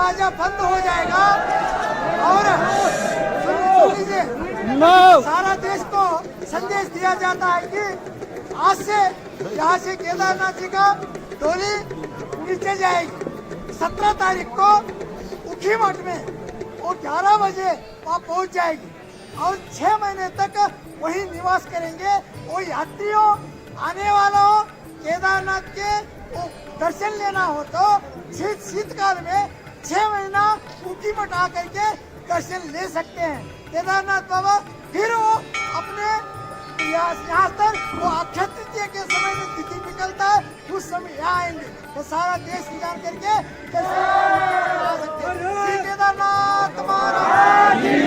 दरवाज़ा बंद हो जाएगा। और सारा देश को संदेश दिया जाता है कि आज से यहाँ से केदारनाथ जी का डोली नीचे जाएगी। सत्रह तारीख को उखी मठ में वो ग्यारह बजे वहाँ पहुँच जाएगी। और छह महीने तक वही निवास करेंगे वो यात्रियों आने वालों केदारनाथ के दर्शन लेना हो तो शीत शीतकाल में छह महीना कुकी मटा करके दर्शन ले सकते हैं। केदारनाथ बाबा, फिर वो अपने यहाँ तक वो अक्षय के समय में तिथि निकलता है, उस समय यहाँ आएँगे। तो सारा देश जान करके केदारनाथ महाराज।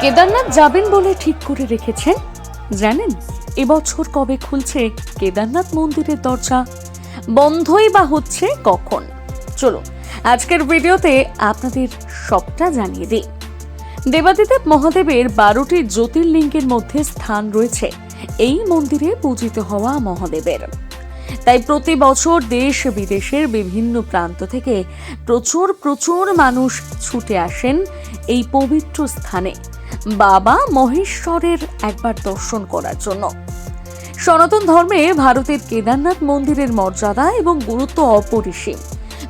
কেদারনাথ যাবেন বলে ঠিক করে রেখেছেন? জানেন, এবছর কবে খুলছে কেদারনাথ মন্দিরের দরজা? বন্ধই বা হচ্ছে কখন? চলো আজকের ভিডিওতে আপনাদের সবটা জানিয়ে দিই। দেবাদিদেব মহাদেবের বারোটি জ্যোতির্লিঙ্গের মধ্যে স্থান রয়েছে এই মন্দিরে পূজিত হওয়া মহাদেবের। তাই প্রতি বছর দেশ বিদেশের বিভিন্ন প্রান্ত থেকে প্রচুর প্রচুর মানুষ ছুটে আসেন এই পবিত্র স্থানে। বাবা মহেশ্বরের একবার দর্শন করার জন্য। সনাতন ধর্মে ভারতের কেদারনাথ মন্দিরের মর্যাদা এবং গুরুত্ব অপরিসীম।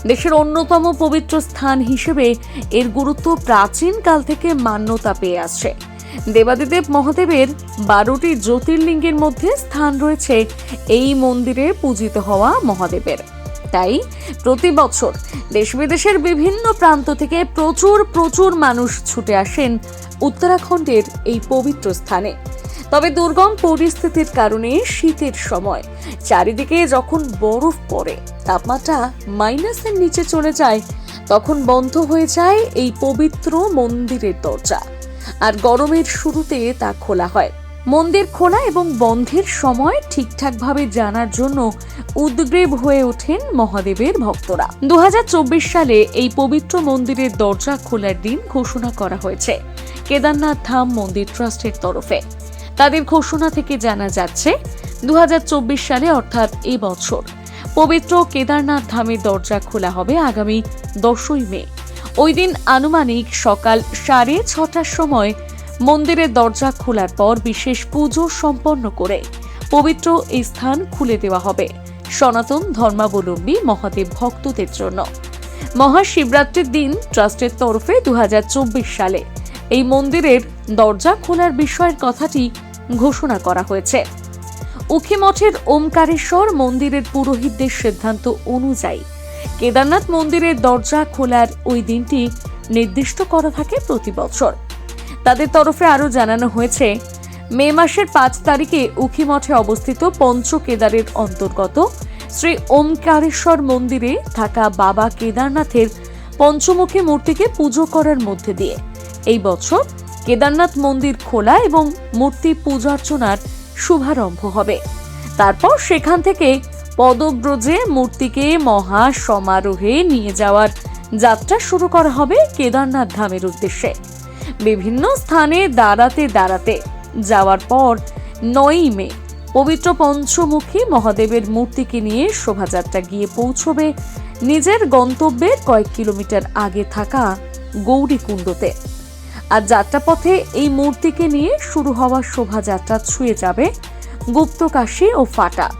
দেশের অন্যতম পবিত্র স্থান হিসেবে এর গুরুত্ব প্রাচীনকাল থেকে মান্যতা পেয়ে আসছে দেবাদিদেব মহাদেবের বারোটি জ্যোতির্লিঙ্গের মধ্যে স্থান রয়েছে এই মন্দিরে পূজিত হওয়া মহাদেবের। তাই প্রতি বছর দেশ বিদেশের বিভিন্ন প্রান্ত থেকে প্রচুর প্রচুর মানুষ ছুটে আসেন উত্তরাখণ্ডের এই পবিত্র স্থানে। তবে দুর্গম পরিস্থিতির কারণে শীতের সময় চারিদিকে যখন বরফ পড়ে, তাপমাত্রা মাইনাসের নিচে চলে যায়, তখন বন্ধ হয়ে যায় এই পবিত্র মন্দিরের দরজা। আর গরমের শুরুতে তা খোলা হয়। মন্দির খোলা এবং বন্ধের সময় ঠিকঠাকভাবে জানার জন্য উদ্গ্রীব হয়ে ওঠেন মহাদেবের ভক্তরা। দুহাজার চব্বিশ সালে এই পবিত্র মন্দিরের দরজা খোলার দিন ঘোষণা করা হয়েছে। কেদারনাথ ধাম মন্দির ট্রাস্টের তরফে। তাদের ঘোষণা থেকে জানা যাচ্ছে দু হাজার চব্বিশ সালে অর্থাৎ এ বছর পবিত্র কেদারনাথ ধামের দরজা খোলা হবে আগামী দশই মে। ওই দিন আনুমানিক সকাল সাড়ে ছটার সময় মন্দিরের দরজা খোলার পর বিশেষ পুজো সম্পন্ন করে পবিত্র এই স্থান খুলে দেওয়া হবে। সনাতন ধর্মাবলম্বী মহাদেব ভক্তদের জন্য। মহাশিবরাত্রির দিন ট্রাস্টের তরফে দু হাজার চব্বিশ সালে এই মন্দিরের দরজা খোলার বিষয়ের কথাটি ঘোষণা করা হয়েছে। উখিমঠের ওমকারেশ্বর মন্দিরের পুরোহিতদের সিদ্ধান্ত অনুযায়ী কেদারনাথ মন্দিরের দরজা খোলার ওই দিনটি নির্দিষ্ট করা থাকে প্রতি বছর। তাদের তরফে আরও জানানো হয়েছে, মে মাসের পাঁচ তারিখে উখিমঠে অবস্থিত পঞ্চকেদারের অন্তর্গত শ্রী ওমকারেশ্বর মন্দিরে থাকা বাবা কেদারনাথের পঞ্চমুখী মূর্তিকে পুজো করার মধ্যে দিয়ে। এই বছর কেদারনাথ মন্দির খোলা এবং মূর্তি পূজার্চনার শুভারম্ভ হবে। তারপর সেখান থেকে পদব্রজে মূর্তিকে মহা সমারোহে নিয়ে যাওয়ার যাত্রা শুরু করা হবে কেদারনাথ ধামের উদ্দেশ্যে। বিভিন্ন স্থানে দাঁড়াতে দাঁড়াতে। যাওয়ার পর নয়ই মে, পবিত্র পঞ্চমুখী মহাদেবের মূর্তিকে নিয়ে শোভাযাত্রা গিয়ে পৌঁছবে নিজের গন্তব্যের কয়েক কিলোমিটার আগে থাকা গৌরীকুণ্ডতে। আর যাত্রাপথে এই মূর্তিকে নিয়ে শুরু হওয়া শোভাযাত্রা ছুঁয়ে যাবে গুপ্তকাশী ও ফাটা।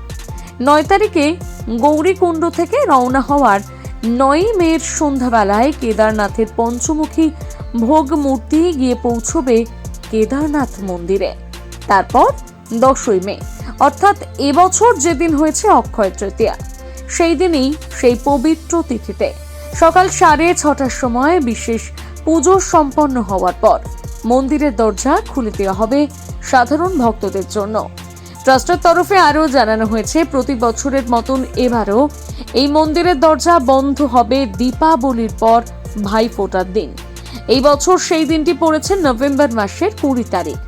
নয় তারিখে গৌরীকুণ্ড থেকে রওনা হওয়ার নয়ই মেয়ের সন্ধ্যাবেলায় কেদারনাথের পঞ্চমুখী ভোগ মূর্তি গিয়ে পৌঁছবে কেদারনাথ মন্দিরে। তারপর দশই মে, অর্থাৎ এবছর যেদিন হয়েছে অক্ষয় তৃতীয়া, সেই দিনই সেই পবিত্র তিথিতে সকাল সাড়ে ছটার সময় বিশেষ পুজো সম্পন্ন হওয়ার পর মন্দিরের দরজা খুলে দেওয়া হবে সাধারণ ভক্তদের জন্য। ট্রাস্টের তরফে আরও জানানো হয়েছে, প্রতি বছরের মতন এবারও এই মন্দিরের দরজা বন্ধ হবে দীপাবলির পর ভাই ফোটার দিন। এই বছর সেই দিনটি পড়েছে নভেম্বর মাসের কুড়ি তারিখ।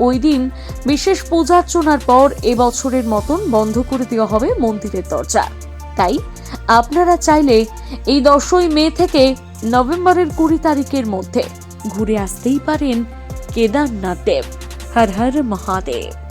ওই দিন বিশেষ পূজার্চনার পর এবছরের মতন বন্ধ করে দেওয়া হবে মন্দিরের দরজা। তাই আপনারা চাইলে এই দশই মে থেকে নভেম্বরের কুড়ি তারিখের মধ্যে ঘুরে আসতেই পারেন কেদারনাথ দেব। হর হর মহাদেব।